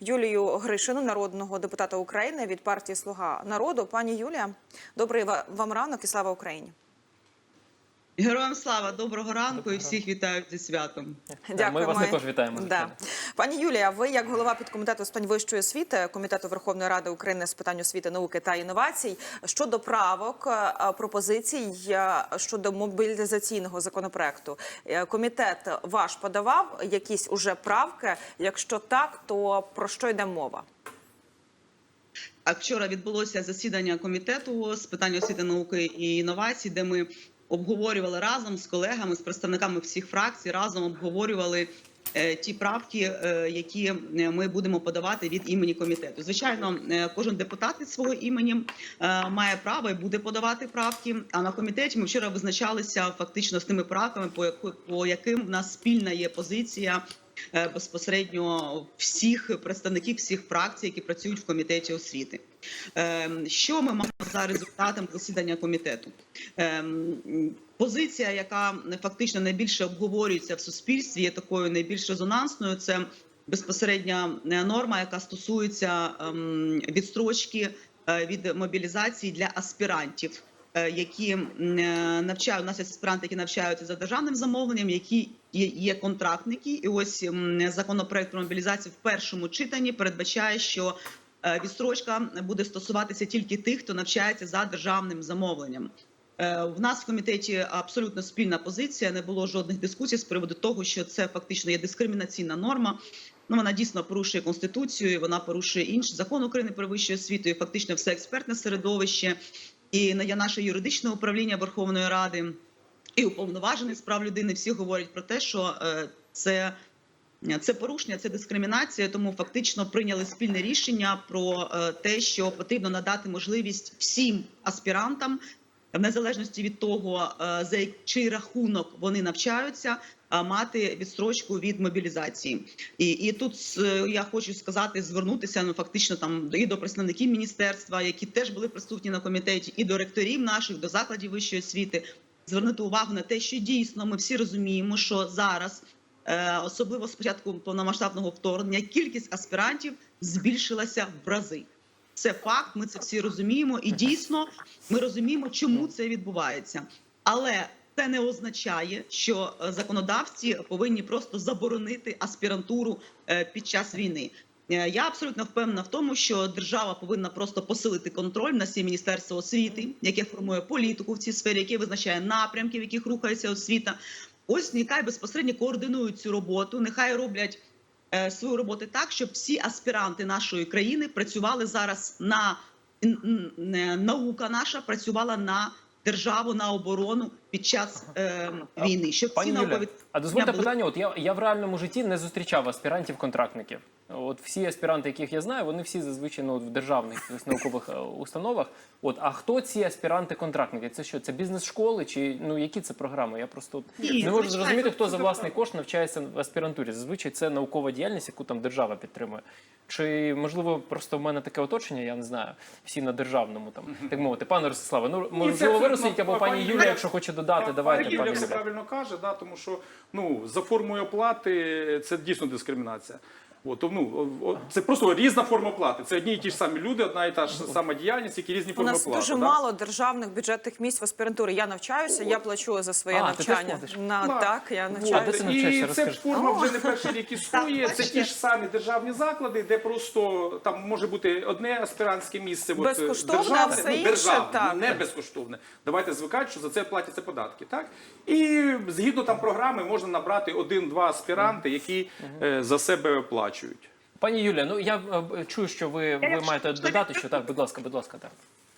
Юлію Гришину, народного депутата України від партії Слуга народу. Пані Юлія, добрий ва- вам ранок і слава Україні. Героям слава, доброго ранку і всіх вітаю зі святом. Да, ми вас також вітаємо, Да. Пані Юлія, ви як голова підкомітету з питань вищої освіти комітету Верховної Ради України з питань освіти, науки та інновацій щодо правок е, пропозицій е, щодо мобілізаційного законопроекту. Е, Комітет ваш подавав якісь уже правки. Якщо так, то про що йде мова? А вчора відбулося засідання комітету з питань освіти, науки і інновацій, де ми обговорювали разом з колегами, з представниками всіх фракцій, разом обговорювали. е, Ті правки, е, які е, ми будемо подавати від імені комітету, звичайно, кожен депутат від свого імені має право і буде подавати правки. А на комітеті ми вчора визначалися фактично з тими правками, по яким в нас спільна є позиція безпосередньо всіх представників всіх фракцій, які працюють в комітеті освіти. Ем, Що ми маємо за результатом засідання комітету? Ем, Позиція, яка фактично найбільше обговорюється в суспільстві, є такою найбільш резонансною. Це безпосередня е, норма, яка стосується ем, відстрочки е, від мобілізації для аспірантів. е, Які е, навчають у нас аспіранти, які навчаються за державним замовленням, які є, контрактники, і ось законопроект про мобілізацію в першому читанні передбачає, що е, відстрочка буде стосуватися тільки тих, хто навчається за державним замовленням. Е, В нас в комітеті абсолютно спільна позиція. Не було жодних дискусій з приводу того, що це фактично є дискримінаційна норма. Ну вона дійсно порушує конституцію, вона порушує інший закон України про вищу освіту, і фактично все експертне середовище і на- наше юридичне управління Верховної Ради і уповноважений з прав людини. Всі говорять про те, що е, це. Це порушення, це дискримінація, тому фактично прийняли спільне рішення про е, те, що потрібно надати можливість всім аспірантам, в незалежності від того, е, за чий рахунок вони навчаються, мати відстрочку від мобілізації. І, і тут я хочу сказати, звернутися ну фактично там і до представників міністерства, які теж були присутні на комітеті, і до ректорів наших, до закладів вищої освіти, звернути увагу на те, що дійсно ми всі розуміємо, що зараз. Е, Особливо з початку повномасштабного вторгнення кількість аспірантів збільшилася в рази. Це факт. Ми це всі розуміємо, і дійсно ми розуміємо, чому це відбувається. Але це не означає, що е, законодавці повинні просто заборонити аспірантуру е, під час війни. Е, Я абсолютно впевнена в тому, що держава повинна просто посилити контроль на всі міністерство освіти, яке формує політику в цій сфері, яке визначає напрямки, в яких рухається освіта. Ось нехай безпосередньо координують цю роботу, нехай роблять е, свою роботу так, щоб всі аспіранти нашої країни працювали зараз на наука наша працювала на державу на оборону під час е, війни. Щоб Пані ці Юля, наукові а дозвольте були- питання. От я, я в реальному житті не зустрічав аспірантів-контрактників. От всі аспіранти, яких я знаю, вони всі зазвичай ну, в державних наукових е, установах. От а хто ці аспіранти-контрактники? Це що? Це бізнес-школи чи ну які це програми? Я просто от Ні, не можу звичайно, зрозуміти, хто за власний кошт навчається в аспірантурі. Зазвичай це наукова діяльність, яку там держава підтримує. Чи можливо просто в мене таке оточення? Я не знаю. Всі на державному там так мовити. Пане Ростиславе, ну можливо, ви або пані Юлія, якщо хоче додати, давайте Пані все правильно каже, да, тому що ну, за формою оплати це дійсно дискримінація. От, ну, це просто різна форма оплати. Це одні і ті ж самі люди, одна і та ж сама діяльність, які різні У форми нас оплати. дуже да? мало державних бюджетних місць в аспірантурі. Я навчаюся, я плачу за своє А, навчання. платиш? На Да. так, я навчаюся. І це форма вже не перший рік існує. Це ті ж самі державні заклади, де просто там може бути одне аспірантське місце. от, Безкоштовне, державне, а все ну, інше державне, так. не безкоштовне. Давайте звикати, що за це платяться податки. Так? І згідно там програми можна набрати один-два аспіранти, які е, за себе оплачують. Пані Юлія, ну я е, чую, що ви, ви маєте додати, що так, будь ласка, будь ласка, так.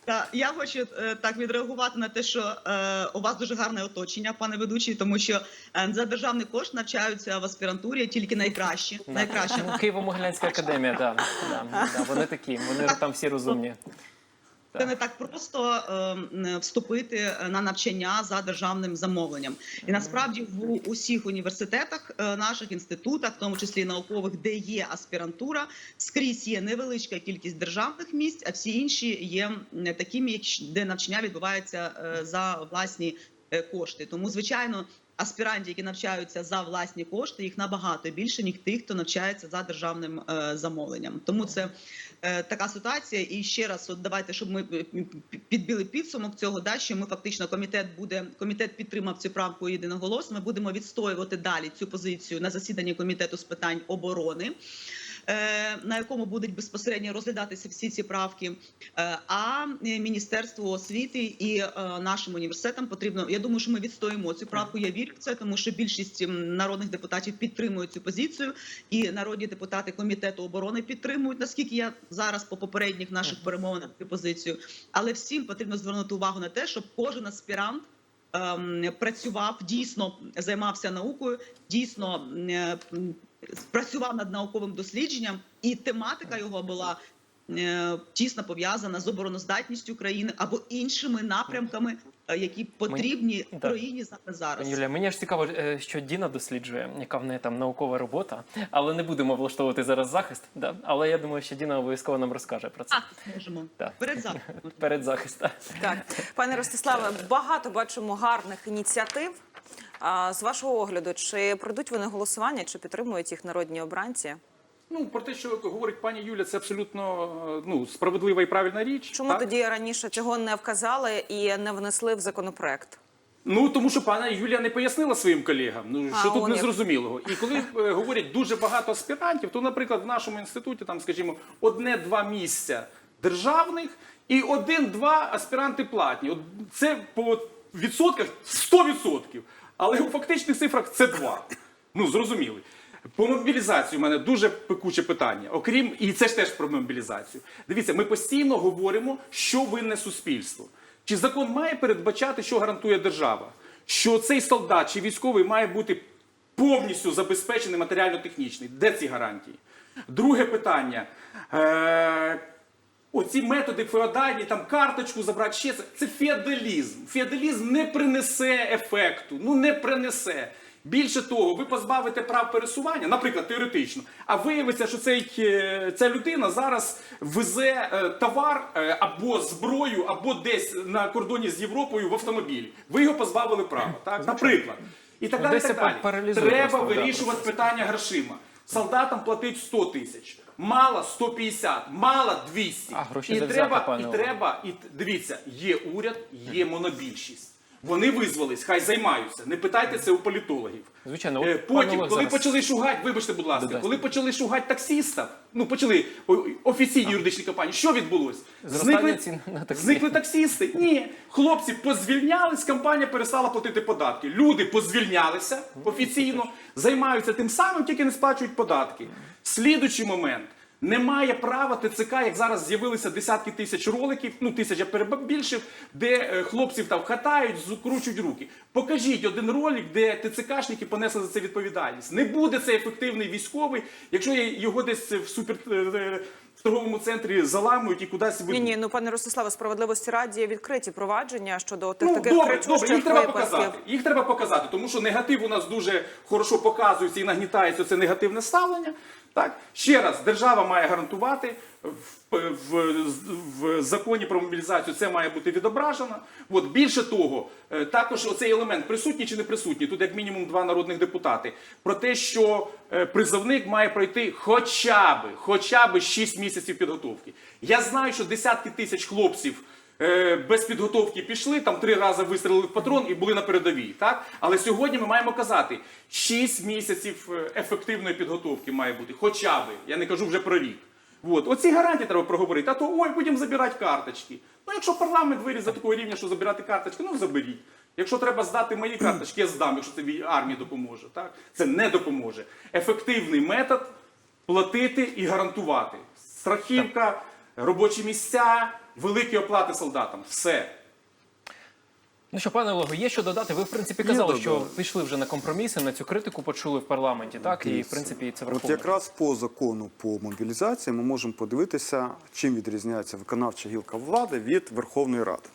Та я хочу е, так відреагувати на те, що е, у вас дуже гарне оточення, пане ведучий, тому що е, за державний кошт навчаються в аспірантурі тільки найкращі. Найкращі. Ну, Києво-Могилянська академія, так. Да, да, да, вони такі, вони там всі розумні. Це не так просто е, вступити на навчання за державним замовленням. І насправді в усіх університетах, е, наших інститутах, в тому числі наукових, де є аспірантура, скрізь є невеличка кількість державних місць, а всі інші є такими, де навчання відбувається е, за власні е, кошти. Тому, звичайно, аспірантів, які навчаються за власні кошти, їх набагато більше, ніж тих, хто навчається за державним е, замовленням. Тому це е, така ситуація. І ще раз, от давайте, щоб ми е, підбили підсумок цього, да, що ми фактично комітет буде комітет підтримав цю правку єдиноголосно. Ми будемо відстоювати далі цю позицію на засіданні комітету з питань оборони. Е, На якому будуть безпосередньо розглядатися всі ці правки, Е, а міністерству освіти і е, нашим університетам потрібно. Я думаю, що ми відстоїмо цю правку. Я вірю в це, тому що більшість народних депутатів підтримують цю позицію, і народні депутати комітету оборони підтримують. Наскільки я зараз по попередніх наших перемовинах цю позицію, але всім потрібно звернути увагу на те, щоб кожен аспірант. ем, Працював дійсно займався наукою, дійсно працював над науковим дослідженням, і тематика його була е, тісно пов'язана з обороноздатністю країни або іншими напрямками, е, які потрібні так. країні саме зараз. Юлія, мені ж цікаво, е, що Діна досліджує, яка в неї там наукова робота, але не будемо влаштовувати зараз захист. Да? Але я думаю, що Діна обов'язково нам розкаже про це. Так, можемо Так. перед завтраком. Перед захистом. Так, пане Ростиславе, багато бачимо гарних ініціатив. А з вашого огляду, чи пройдуть вони голосування, чи підтримують їх народні обранці? Ну, про те, що говорить пані Юля, це абсолютно е, ну, справедлива і правильна річ. Чому так? тоді раніше цього не вказали і не внесли в законопроект? Ну тому що пана Юлія не пояснила своїм колегам. Ну А, що тут незрозумілого. І коли е, говорять дуже багато аспірантів, то, наприклад, в нашому інституті там, скажімо, одне-два місця державних і один-два аспіранти платні. От це по відсотках 100%. Але у фактичних цифрах це два. Ну зрозуміли. По мобілізації у мене дуже пекуче питання. Окрім, і це ж теж про мобілізацію. Дивіться, ми постійно говоримо, що винне суспільство. Чи закон має передбачати, що гарантує держава? Що цей солдат чи військовий має бути повністю забезпечений матеріально-технічний? Де ці гарантії? Друге питання. Е- Оці методи феодальні, там карточку забрати, ще це, це феодалізм. Феодалізм не принесе ефекту, ну не принесе. Більше того, ви позбавите прав пересування, наприклад, теоретично, а виявиться, що цей, е, ця людина зараз везе е, товар е, або зброю, або десь на кордоні з Європою в автомобілі. Ви його позбавили права, так? Наприклад. І так далі. десь так далі. Треба вирішувати питання грошима. Солдатам платить 100 тисяч, мало 150, мало 200. А гроші і де треба, пане і Олег? треба, і дивіться, є уряд, є монобільшість. Вони визвались, хай займаються. Не питайте це у політологів. Звичайно, от Е, пане Потім, Олег коли зараз- почали шугати, вибачте, будь ласка, Додайте. коли почали шугати таксістів, ну почали о, офіційні юридичні компанії, що відбулося? Зростання цін на таксі. зникли таксісти? Ні. Хлопці позвільнялись, компанія перестала платити податки. Люди позвільнялися офіційно, займаються тим самим, тільки не сплачують податки. Слідуючий момент. Немає права ТЦК, як зараз з'явилися десятки тисяч роликів, ну тисяча перебільшив, де е, хлопців там хатають, закручують руки. Покажіть один ролик, де ТЦКшники понесли за це відповідальність. Не буде це ефективний військовий, якщо його десь в супер е, е, в торговому центрі заламують і кудись Ні, ні, ну пане Ростиславе, справедливості раді відкриті провадження щодо тих Ну, таких добре, добре, їх треба випадків. показати. Їх треба показати, тому що негатив у нас дуже хорошо показується і нагнітається це негативне ставлення. Так ще раз, держава має гарантувати в, в, в законі про мобілізацію. Це має бути відображено. От більше того, е, також оцей елемент присутній чи не присутній. Тут як мінімум два народних депутати про те, що е, призовник має пройти хоча би, хоча би 6 місяців підготовки. Я знаю, що десятки тисяч хлопців без підготовки пішли, там три рази вистрілили в патрон і були на передовій. Так? Але сьогодні ми маємо казати, 6 місяців е, ефективної підготовки має бути, хоча б, я не кажу вже про рік. От. Оці гарантії треба проговорити, а то ой, будемо забирати карточки. Ну, якщо парламент виріс до такого рівня, що забирати карточки, ну заберіть. Якщо треба здати мої карточки, я здам, якщо це вій- армії допоможе. Так? Це не допоможе. Ефективний метод платити і гарантувати. Страхівка, робочі місця, великі оплати солдатам. Все. Ну що, пане Олегу, є що додати? Ви в принципі Є казали, що додати. пішли вже на компроміси, на цю критику почули в парламенті, так? І в принципі це От якраз по закону по мобілізації ми можемо подивитися, чим відрізняється виконавча гілка влади від Верховної Ради.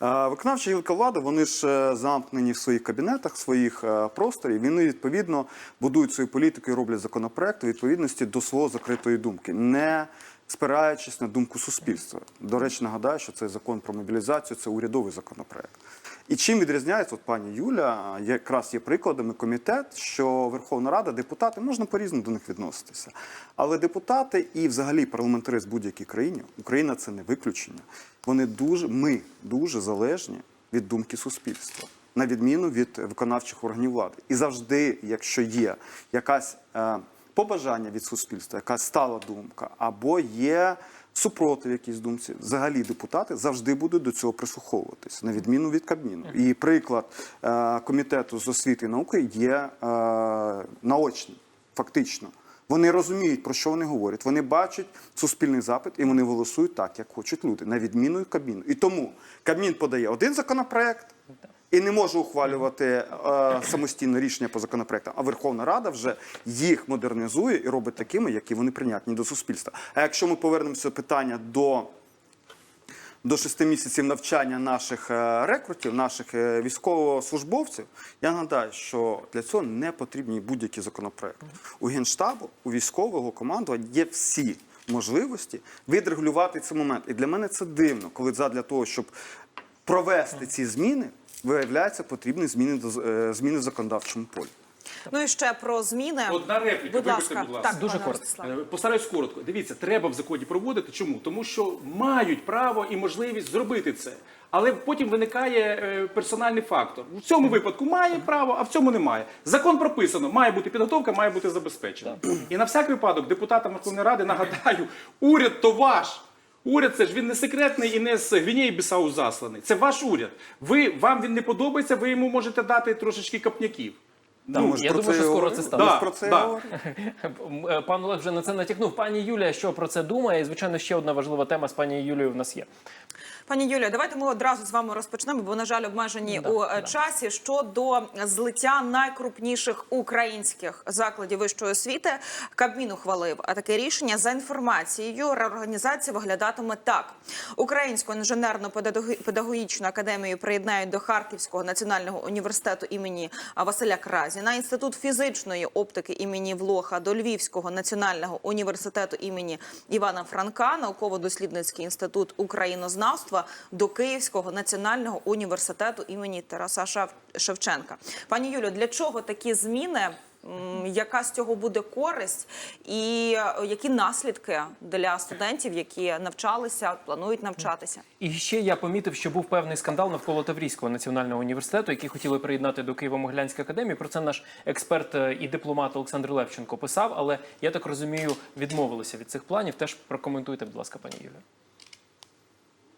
Виконавча гілка влади, вони ж е, замкнені в своїх кабінетах, в своїх е, просторі. Вони відповідно будують свою політику і роблять законопроекти у відповідності до свого закритої думки, не спираючись на думку суспільства. До речі, нагадаю, що цей закон про мобілізацію це урядовий законопроект. І чим відрізняється, от пані Юля, якраз є прикладами комітет, що Верховна Рада, депутати можна по-різному до них відноситися. Але депутати і взагалі парламентарист в будь-якій країні, Україна це не виключення. Вони дуже, ми дуже залежні від думки суспільства, на відміну від виконавчих органів влади. І завжди, якщо є якась е, побажання від суспільства, якась стала думка, або є супротив якійсь думці, взагалі депутати завжди будуть до цього прислуховуватись, на відміну від Кабміну. І приклад е, комітету з освіти і науки є е, наочний, фактично. Вони розуміють, про що вони говорять. Вони бачать суспільний запит і вони голосують так, як хочуть люди, на відміну від Кабміну. І тому Кабмін подає один законопроект і не може ухвалювати е, самостійно рішення по законопроектам. А Верховна Рада вже їх модернізує і робить такими, які вони прийнятні до суспільства. А якщо ми повернемося питання до до шести місяців навчання наших е, рекрутів, наших е, військовослужбовців, я нагадаю, що для цього не потрібні будь-які законопроекти. У генштабу, у військового командування є всі можливості відрегулювати цей момент. І для мене це дивно, коли задля того, щоб провести ці зміни, виявляється потрібні зміни до е, зміни в законодавчому полі. Ну і ще про зміни. Одна репліка, Будь вибачте, ласка, будь ласка. так, Дуже коротко. Е, Постараюсь коротко. Дивіться, треба в законі проводити. Чому? Тому що мають право і можливість зробити це. Але потім виникає е, персональний фактор. У цьому випадку має право, а в цьому немає. Закон прописано, має бути підготовка, має бути забезпечена. І на всяк випадок депутатам Верховної Ради нагадаю, уряд то ваш. Уряд це ж він не секретний і не з Гвінеї Бісау засланий. Це ваш уряд. Ви вам він не подобається, ви йому можете дати трошечки копняків. Ну, я про думаю, це що скоро це станеться. ж про це Да. Е, Пан Олег вже на це натякнув. Пані Юлія, що про це думає? І звичайно, ще одна важлива тема з пані Юлією в нас є. Пані Юлія, давайте ми одразу з вами розпочнемо, бо на жаль, обмежені у е, часі щодо злиття найкрупніших українських закладів вищої освіти. Кабмін ухвалив таке рішення за інформацією. Реорганізація виглядатиме так: Українську інженерно-педагогічну академію приєднають до Харківського національного університету імені Василя Кразіна, інститут фізичної оптики імені Влоха до Львівського національного університету імені Івана Франка, науково-дослідницький інститут українознавства до Київського національного університету імені Тараса Шевченка. Пані Юлю, для чого такі зміни? Яка з цього буде користь, і е, які наслідки для студентів, які навчалися, планують навчатися? І ще я помітив, що був певний скандал навколо Таврійського національного університету, який хотіли приєднати до Києво-Могилянської академії. Про це наш експерт е, і дипломат Олександр Левченко писав, але я так розумію, відмовилися від цих планів. Теж прокоментуйте, будь ласка, пані Юлія.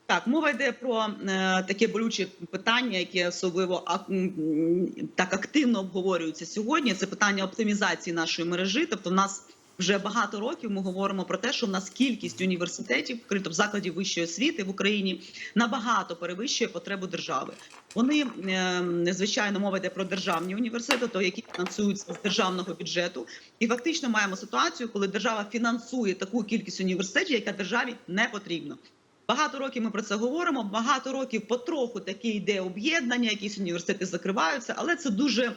Так, мова йде про е, таке болюче питання, яке особливо так активно обговорюється сьогодні. Це питання оптимізації нашої мережі. Тобто, в нас вже багато років ми говоримо про те, що в нас кількість університетів, тобто закладів вищої освіти в Україні набагато перевищує потребу держави. Вони е, звичайно мова йде про державні університети, то які фінансуються з державного бюджету, і фактично маємо ситуацію, коли держава фінансує таку кількість університетів, яка державі не потрібна. Багато років ми про це говоримо. Багато років потроху таке йде об'єднання, якісь університети закриваються, але це дуже.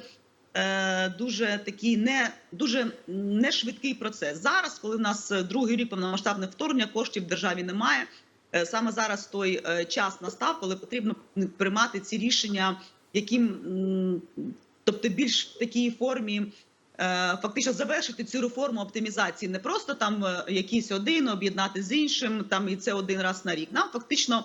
е, Дуже такий не дуже не швидкий процес. Зараз, коли в нас другий рік повномасштабне вторгнення, коштів в державі немає. е, Саме зараз той е, час настав, коли потрібно приймати ці рішення, яким тобто більш в такій формі фактично завершити цю реформу оптимізації не просто там е, якийсь один об'єднати з іншим, там і це один раз на рік. Нам фактично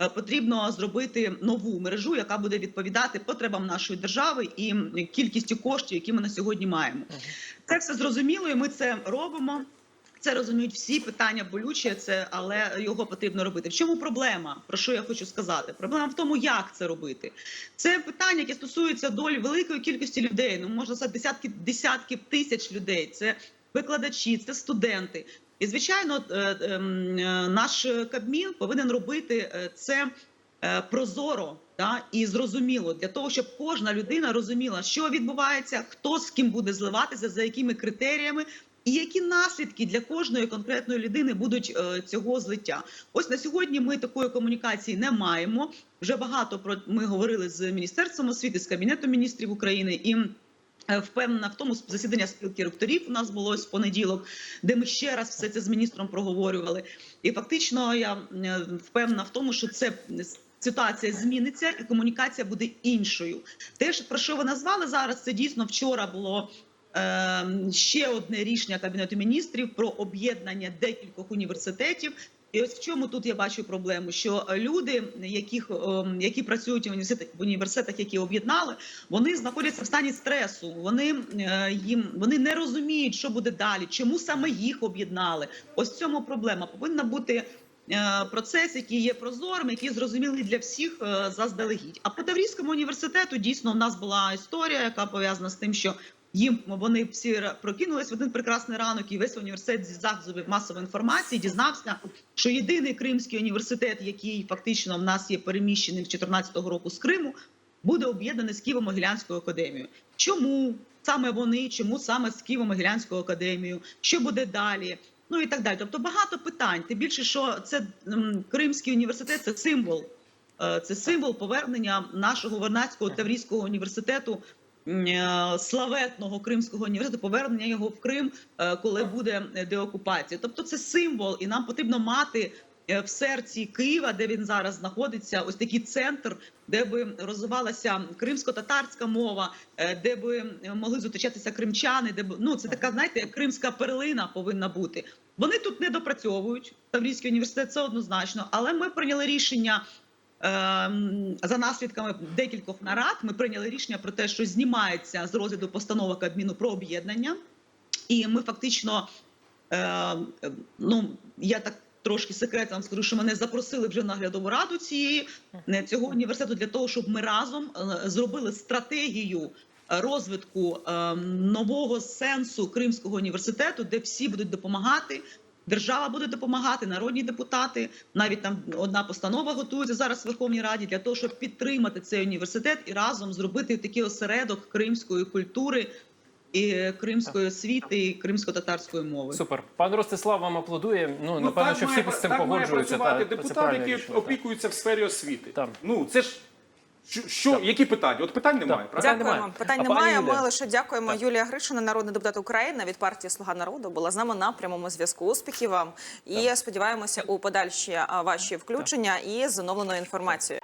е, потрібно зробити нову мережу, яка буде відповідати потребам нашої держави і кількістю коштів, які ми на сьогодні маємо. Це все зрозуміло, і ми це робимо. Це розуміють всі питання болючі, це але його потрібно робити. В чому проблема? Про що я хочу сказати? Проблема в тому, як це робити. Це питання, яке стосується долі великої кількості людей. Ну можна сказати, десятки десятків тисяч людей. Це викладачі, це студенти. І звичайно, е, ем, е, наш Кабмін повинен робити е, це е, прозоро да, і зрозуміло для того, щоб кожна людина розуміла, що відбувається, хто з ким буде зливатися, за якими критеріями. І які наслідки для кожної конкретної людини будуть е, цього злиття? Ось на сьогодні ми такої комунікації не маємо. Вже багато про ми говорили з міністерством освіти, з кабінетом міністрів України і. е, Впевнена в тому засідання спілки ректорів у нас було в понеділок, де ми ще раз все це з міністром проговорювали. І фактично я е, впевнена в тому, що це ситуація зміниться і комунікація буде іншою. Те, про що ви назвали зараз, це дійсно вчора було. Е, Ще одне рішення кабінету міністрів про об'єднання декількох університетів. І ось в чому тут я бачу проблему, що люди, яких ем, які працюють в університетах, які об'єднали, вони знаходяться в стані стресу. Вони е, їм вони не розуміють, що буде далі, чому саме їх об'єднали. Ось в цьому проблема повинна бути. е, Процес, який є прозорим, який зрозумілий для всіх е, заздалегідь. А по Таврійському університету дійсно в нас була історія, яка пов'язана з тим, що їм вони всі прокинулись в один прекрасний ранок, і весь університет зі засобів масової інформації дізнався, що єдиний кримський університет, який фактично в нас є переміщений з 2014 року з Криму, буде об'єднаний з Києво-Могилянською академією. Чому саме вони? Чому саме з Києво-Могилянською академією? Що буде далі? Ну і так далі. Тобто багато питань. Тим більше, що це Кримський університет це символ. Е, Це символ повернення нашого Вернадського Таврійського університету славетного Кримського університету, повернення його в Крим, е, коли буде е, деокупація. Тобто це символ, і нам потрібно мати е, в серці Києва, де він зараз знаходиться, ось такий центр, де би розвивалася кримсько-татарська мова, е, де би могли зустрічатися кримчани, де б ну це така, знаєте, кримська перлина повинна бути. Вони тут не допрацьовують. Таврійський університет це однозначно, але ми прийняли рішення. Ем, За наслідками декількох нарад ми прийняли рішення про те, що знімається з розгляду постанова Кабміну про об'єднання, і ми фактично, е, е, ну я так трошки секретом скажу, що мене запросили вже наглядову раду цієї е, цього університету для того, щоб ми разом е, зробили стратегію розвитку е, нового сенсу Кримського університету, де всі будуть допомагати. Держава буде допомагати, народні депутати. Навіть там одна постанова готується зараз в Верховній Раді для того, щоб підтримати цей університет і разом зробити такий осередок кримської культури і е, кримської освіти, і кримсько-татарської мови. Супер. Пан Ростислав вам аплодує. Ну, напевно, що всі має- з цим так має працювати та, депутат, який опікується в сфері освіти. Так. Ну це ж що, що які питання? От питань немає, Так. правильно? Питань Дякуємо. немає. Питань А пані немає. Юлія? Ми лише дякуємо. Юлія Гришина, народний депутат України від партії Слуга народу, була з нами на прямому зв'язку. Успіхів вам і сподіваємося у подальші а, ваші включення і з оновленою інформацією.